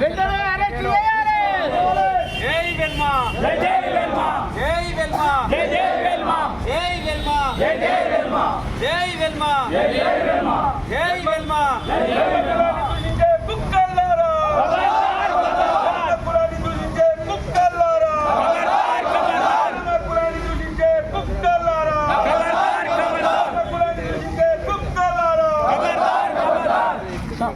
వెంటనే అరెస్ట్ చేయాలి జై వెల్మా జై జై వెల్మా జై వెల్మా జై జై వెల్మా జై వెల్మా జై జై వెల్మా జై వెల్మా జై జై వెల్మా జై వెల్మా జై జై వెల్మా కుక్కల్లారా కులాన్ని దూషించే కుక్కల్లారా కులాన్ని దూషించే కుక్కల్లారా కులాన్ని దూషించే కుక్కల్లారా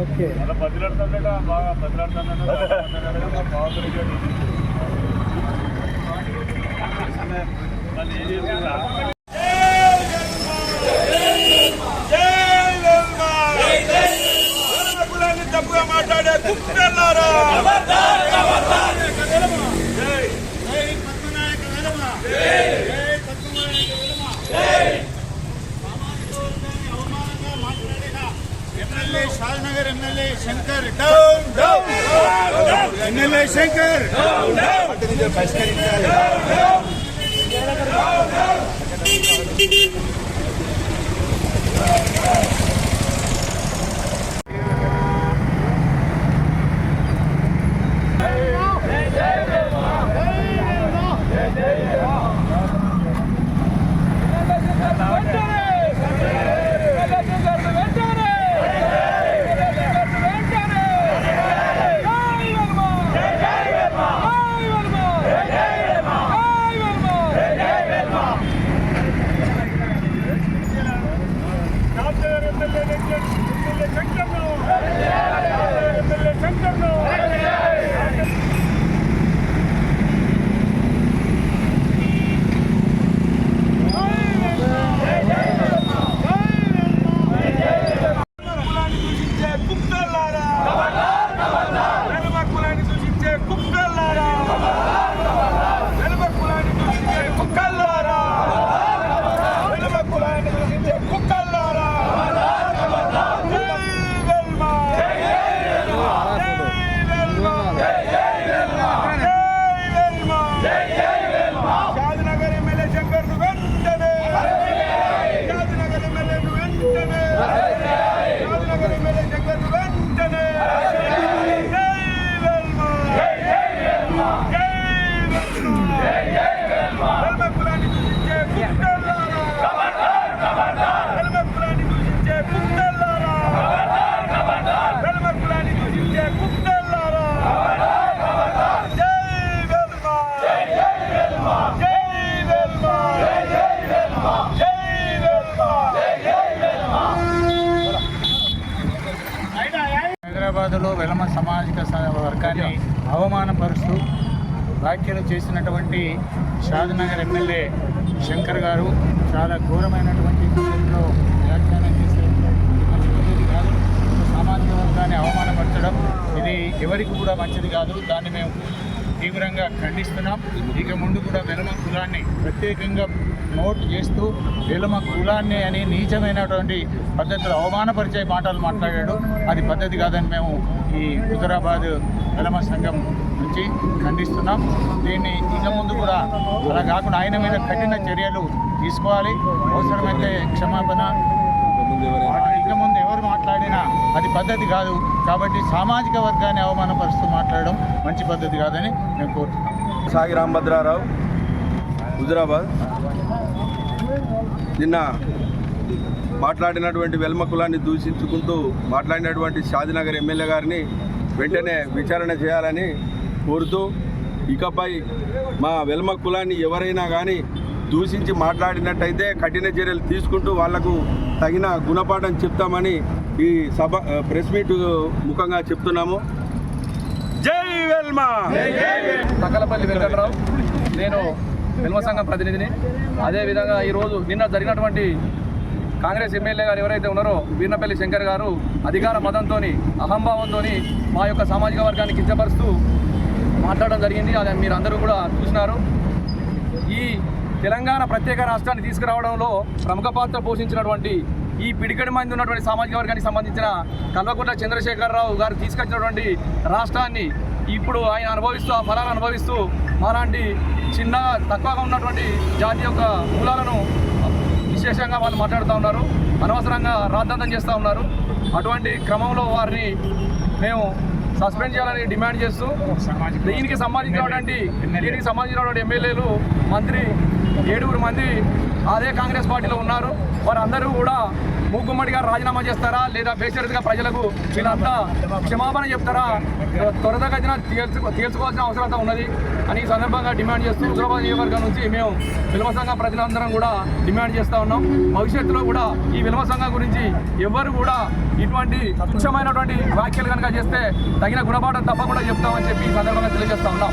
ఓకే కులాన్ని తప్పుగా మాట్లాడే MLA Shadnagar MLA Shankar down down MLA Shankar. పరిష్కరించాలి కులాన్ని స- వర్గాన్ని అవమానపరుస్తూ వ్యాఖ్యలు చేసినటువంటి షాద్నగర్ ఎమ్మెల్యే శంకర్ గారు చాలా ఘోరమైనటువంటి విషయంలో వ్యాఖ్యానం చేసే కాదు. సామాజిక వర్గాన్ని అవమానపరచడం ఇది ఎవరికి కూడా మంచిది కాదు. దాన్ని మేము తీవ్రంగా ఖండిస్తున్నాం. ఇక ముందు కూడా వెలమ కులాన్ని ప్రత్యేకంగా నోట్ చేస్తూ వెలమ కులాన్ని అని నీచమైనటువంటి పద్ధతిలో అవమానపరిచే మాటలు మాట్లాడాడు. అది పద్ధతి కాదని మేము ఈ హుజరాబాద్ వెలమ సంఘం నుంచి ఖండిస్తున్నాం. దీన్ని ఇక ముందు కూడా అలా కాకుండా ఆయన మీద కఠిన చర్యలు తీసుకోవాలి. అవసరమైతే క్షమాపణ. ఇక ముందు మాట్లాడినా అది పద్ధతి కాదు. కాబట్టి సామాజిక వర్గాన్ని అవమానపరుస్తూ మాట్లాడడం మంచి పద్ధతి కాదని మేము కోరుతున్నాం సాగి రామభద్రారావు హుజరాబాద్. నిన్న మాట్లాడినటువంటి వెల్మ కులాన్ని దూషించుకుంటూ మాట్లాడినటువంటి షాదినగర్ ఎమ్మెల్యే గారిని వెంటనే విచారణ చేయాలని కోరుతూ ఇకపై మా వెల్మ కులాన్ని ఎవరైనా కానీ దూషించి మాట్లాడినట్టయితే కఠిన చర్యలు తీసుకుంటూ వాళ్ళకు తగిన గుణపాఠం చెప్తామని ఈ సభ ప్రెస్ మీట్ ముఖంగా చెప్తున్నాము. జై వెల్మా! తక్కలపల్లి వెంకట్రావు నేను వెల్మ సంఘం ప్రతినిధిని. అదేవిధంగా ఈరోజు నిన్న జరిగినటువంటి కాంగ్రెస్ ఎమ్మెల్యే గారు ఎవరైతే ఉన్నారో వీర్నపల్లి శంకర్ గారు అధికార మతంతో అహంభావంతో మా యొక్క సామాజిక వర్గాన్ని కించపరుస్తూ మాట్లాడడం జరిగింది. అది మీరు అందరూ కూడా చూసినారు. ఈ తెలంగాణ ప్రత్యేక రాష్ట్రాన్ని తీసుకురావడంలో ప్రముఖ పాత్ర పోషించినటువంటి ఈ పిడికడి మంది ఉన్నటువంటి సామాజిక వర్గానికి సంబంధించిన కల్వకుంట్ల చంద్రశేఖరరావు గారు తీసుకొచ్చినటువంటి రాష్ట్రాన్ని ఇప్పుడు ఆయన అనుభవిస్తూ ఆ ఫలాలు అనుభవిస్తూ మాలాంటి చిన్న తక్కువగా ఉన్నటువంటి జాతి యొక్క మూలాలను విశేషంగా వాళ్ళు మాట్లాడుతూ ఉన్నారు. అనవసరంగా రాద్ధాంతం చేస్తూ ఉన్నారు. అటువంటి క్రమంలో వారిని మేము సస్పెండ్ చేయాలని డిమాండ్ చేస్తూ దీనికి సంబంధించినటువంటి దీనికి సంబంధించినటువంటి ఎమ్మెల్యేలు మంత్రి ఏడుగురు మంది అదే కాంగ్రెస్ పార్టీలో ఉన్నారు. వారందరూ కూడా మూకుమ్మడిగా రాజీనామా చేస్తారా? లేదా బేషరతుగా ప్రజలకు వీళ్ళంతా క్షమాపణ చెప్తారా? త్వరతగతిన తీర్చుకో తీర్చుకోవాల్సిన అవసరం ఉన్నది అని ఈ సందర్భంగా డిమాండ్ చేస్తూ హుజరాబాద్ నియోజకవర్గం నుంచి మేము విలువ సంఘం ప్రజలందరం కూడా డిమాండ్ చేస్తూ ఉన్నాం. భవిష్యత్తులో కూడా ఈ విలువ సంఘం గురించి ఎవరు కూడా ఇటువంటి తుచ్చమైనటువంటి వ్యాఖ్యలు కనుక చేస్తే తగిన గుణపాఠం తప్పకుండా చెప్తామని చెప్పి ఈ సందర్భంగా తెలియజేస్తా ఉన్నాం.